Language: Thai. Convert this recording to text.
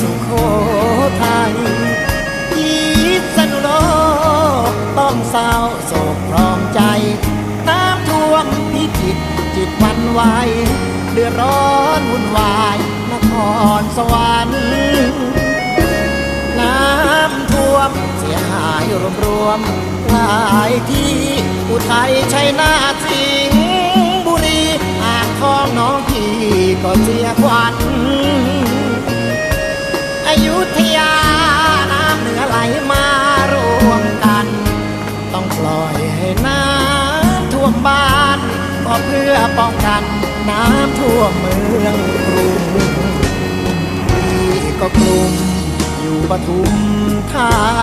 สุโขทัยยีสนุโลกต้องเศร้าโศกพร้อมใจ น้ำท่วมพิจิตจิตวันไหวเดือดร้อนวุ่นวาย นครสวรรค์น้ำท่วมเสียหายรวมรวมหลายที่อุทัยชัยนาทสิงบุรี อ่างทองน้องพี่ก็เสียขวัญ ต้องปล่อยให้น้ำท่วมบ้านก็เพื่อป้องกันน้ำท่วมเมืองกรุงที่ก็กลุ่มอยู่ปทุมธา